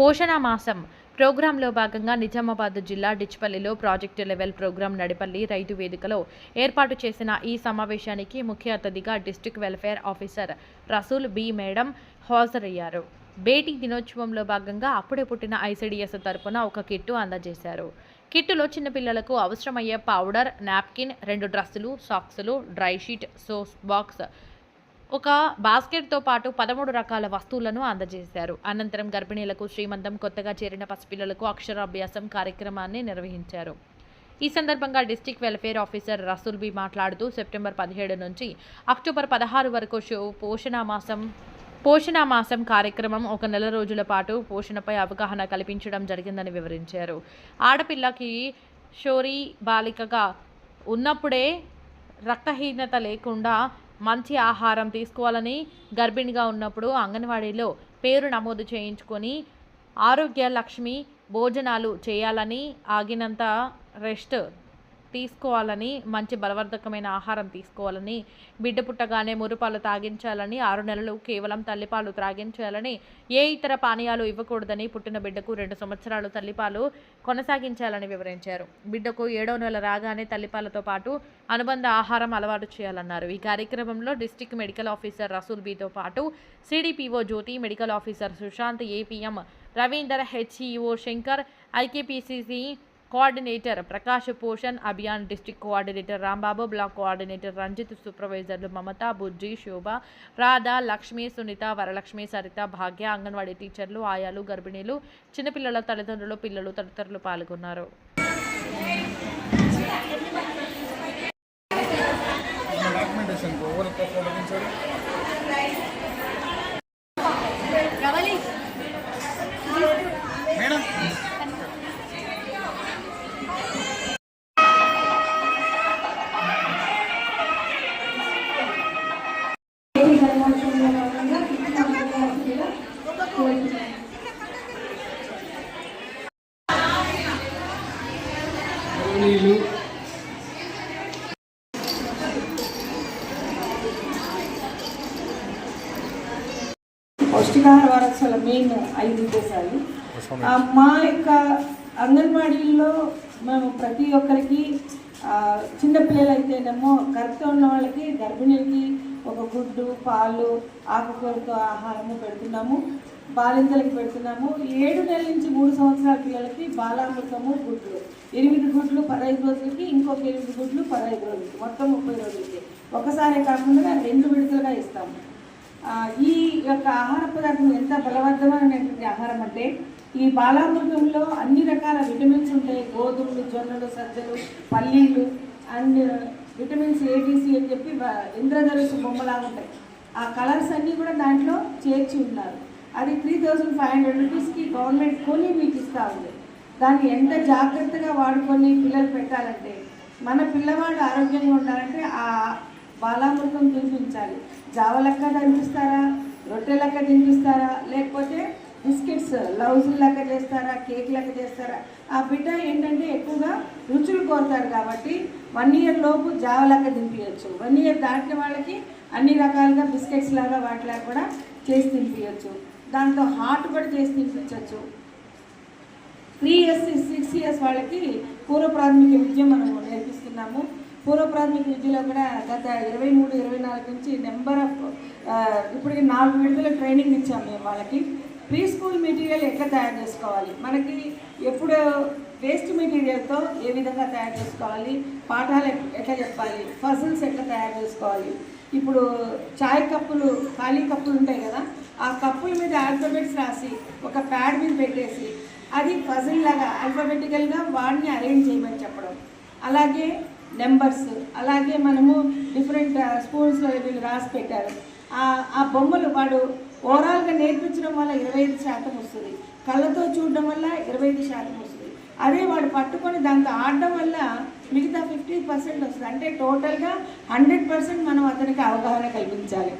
పోషణ మాసం ప్రోగ్రాంలో భాగంగా నిజామాబాద్ జిల్లా డిచ్పల్లిలో ప్రాజెక్టు లెవెల్ ప్రోగ్రాం నడిపల్లి రైతు వేదికలో ఏర్పాటు చేసిన ఈ సమావేశానికి ముఖ్య అతిథిగా district welfare officer Rasool Bi madam హాజరయ్యారు. బేటీ దినోత్సవంలో భాగంగా అప్పుడే పుట్టిన ఐసిడిఎస్ తరపున ఒక కిట్టు అందజేశారు. కిట్టులో చిన్నపిల్లలకు అవసరమయ్యే పౌడర్ నాప్కిన్ రెండు డ్రస్సులు సాక్సులు డ్రై షీట్ సోస్ బాక్స్ ఒక బాస్కెట్తో పాటు పదమూడు రకాల వస్తువులను అందజేశారు. అనంతరం గర్భిణీలకు శ్రీమంతం కొత్తగా చేరిన పసిపిల్లలకు అక్షరాభ్యాసం కార్యక్రమాన్ని నిర్వహించారు. ఈ సందర్భంగా district welfare officer Rasool Bi మాట్లాడుతూ సెప్టెంబర్ పదిహేడు నుంచి అక్టోబర్ పదహారు వరకు షో పోషణ మాసం పోషణ మాసం కార్యక్రమం ఒక నెల రోజుల పాటు పోషణపై అవగాహన కల్పించడం జరిగిందని వివరించారు. ఆడపిల్లకి షోరీ బాలికగా ఉన్నప్పుడే రక్తహీనత లేకుండా మంచి ఆహారం తీసుకోవాలని గర్భిణిగా ఉన్నప్పుడు అంగన్వాడీలో పేరు నమోదు చేయించుకొని ఆరోగ్య లక్ష్మి భోజనాలు చేయాలని ఆగినంత రెస్ట్ తీసుకోవాలని మంచి బలవర్ధకమైన ఆహారం తీసుకోవాలని బిడ్డ పుట్టగానే మురుపాలు తాగించాలని ఆరు నెలలు కేవలం తల్లిపాలు త్రాగించాలని ఏ ఇతర పానీయాలు ఇవ్వకూడదని పుట్టిన బిడ్డకు రెండు సంవత్సరాలు తల్లిపాలు కొనసాగించాలని వివరించారు. బిడ్డకు ఏడో నెల రాగానే తల్లిపాలతో పాటు అనుబంధ ఆహారం అలవాటు చేయాలన్నారు. ఈ కార్యక్రమంలో డిస్టిక్ మెడికల్ ఆఫీసర్ రసూల్ బీతో పాటు CDPO Jyothi medical officer Sushant APM Ravinder HEO Shankar IKPCC coordinator Prakash Poshan Abhiyan district coordinator Rambabu block coordinator Ranjith సూపర్వైజర్లు మమత బుజ్జి శోభ రాధా లక్ష్మి సునీత వరలక్ష్మి సరిత భాగ్య అంగన్వాడీ టీచర్లు ఆయాలు గర్భిణీలు చిన్నపిల్లల తల్లిదండ్రులు పిల్లలు తదితరులు పాల్గొన్నారు. డాక్యుమెంటేషన్ నీళ్ళు. పౌష్టికాహార వారోత్సవాల మెయిన్ ఐదు ఉద్దేశాలు మా యొక్క అంగన్వాడీల్లో మేము ప్రతి ఒక్కరికి చిన్నపిల్లలు అయితేనేమో గర్భంతో ఉన్న వాళ్ళకి గర్భిణీలకి ఒక గుడ్డు పాలు ఆకుకూరతో ఆహారము పెడుతున్నాము. బాలింతలకు పెడుతున్నాము. ఏడు నెలల నుంచి మూడు సంవత్సరాల పిల్లలకి బాలామృతము గుడ్లు. ఎనిమిది గుడ్లు పదహైదు రోజులకి ఇంకొక ఎనిమిది గుడ్లు పదహైదు రోజులకి మొత్తం ముప్పై రోజులకి. ఒకసారి కాకుండా రెండు విడతలుగా ఇస్తాము. ఈ యొక్క ఆహార పదార్థం ఎంత బలవర్ధమైనటువంటి ఆహారం అంటే ఈ బాలామృతంలో అన్ని రకాల విటమిన్స్ ఉంటాయి. గోధుమలు జొన్నలు సజ్జలు పల్లీలు అండ్ విటమిన్స్ ఏబీసీ అని చెప్పి ఇంద్రధనుసు బొమ్మలాగా ఉంటాయి. ఆ కలర్స్ అన్నీ కూడా దాంట్లో చేర్చి ఉన్నారు. అది త్రీ థౌజండ్ ఫైవ్ హండ్రెడ్ రూపీస్కి గవర్నమెంట్ కొని మీకు ఇస్తూ ఉంది. దాన్ని ఎంత జాగ్రత్తగా వాడుకొని పిల్లలు పెట్టాలంటే మన పిల్లవాడు ఆరోగ్యంగా ఉండాలంటే ఆ బాలామృతం తినిపించాలి. జావ లెక్క తినిపిస్తారా రొట్టె లెక్క తినిపిస్తారా? లేకపోతే బిస్కెట్స్ లౌజ్ లెక్క చేస్తారా? కేక్ లెక్క చేస్తారా? ఆ బిడ్డ ఏంటంటే ఎక్కువగా రుచులు కోరుతారు కాబట్టి వన్ ఇయర్ లోపు జావ లెక్క తినిపించచ్చు వన్ ఇయర్ దాటిన వాళ్ళకి అన్ని రకాలుగా బిస్కెట్స్ లాగా వాటిలా కూడా చేసి తినిపించచ్చు దాంతో హార్ట్ కూడా చేసి తినిపించవచ్చు త్రీ ఇయర్స్ సిక్స్ ఇయర్స్ వాళ్ళకి పూర్వ ప్రాథమిక విద్య మనము నేర్పిస్తున్నాము. పూర్వ ప్రాథమిక విద్యలో కూడా గత ఇరవై మూడు ఇరవై నాలుగు నుంచి నెంబర్ ఆఫ్ ఇప్పటికి నాలుగు విడుదల ట్రైనింగ్ ఇచ్చాము మేము వాళ్ళకి. ప్రీ స్కూల్ మెటీరియల్ ఎట్లా తయారు చేసుకోవాలి? మనకి ఎప్పుడు వేస్ట్ మెటీరియల్తో ఏ విధంగా తయారు చేసుకోవాలి పాఠాలు ఎట్లా చెప్పాలి పజిల్స్ ఎట్లా తయారు చేసుకోవాలి. ఇప్పుడు చాయ్ కప్పులు ఖాళీ కప్పులు ఉంటాయి కదా ఆ కప్పుల మీద ఆల్ఫాబెట్స్ రాసి ఒక ప్యాడ్ మీద పెట్టేసి అది పజిల్ లాగా ఆల్ఫాబెటికల్గా వాడిని అరేంజ్ చేయమని చెప్పడం. అలాగే నెంబర్స్ అలాగే మనము డిఫరెంట్ స్కూల్స్లో వీళ్ళు రాసి పెట్టారు. ఆ- ఆ బొమ్మలు వాడు ఓవరాల్గా నేర్పించడం వల్ల ఇరవై ఐదు శాతం వస్తుంది. కళ్ళతో చూడడం వల్ల ఇరవై ఐదు శాతం వస్తుంది. అదే వాడు పట్టుకొని దాంతో ఆడడం వల్ల మిగతా ఫిఫ్టీ పర్సెంట్ వస్తుంది. అంటే టోటల్గా హండ్రెడ్ పర్సెంట్ మనం అతనికి అవగాహన కల్పించాలి.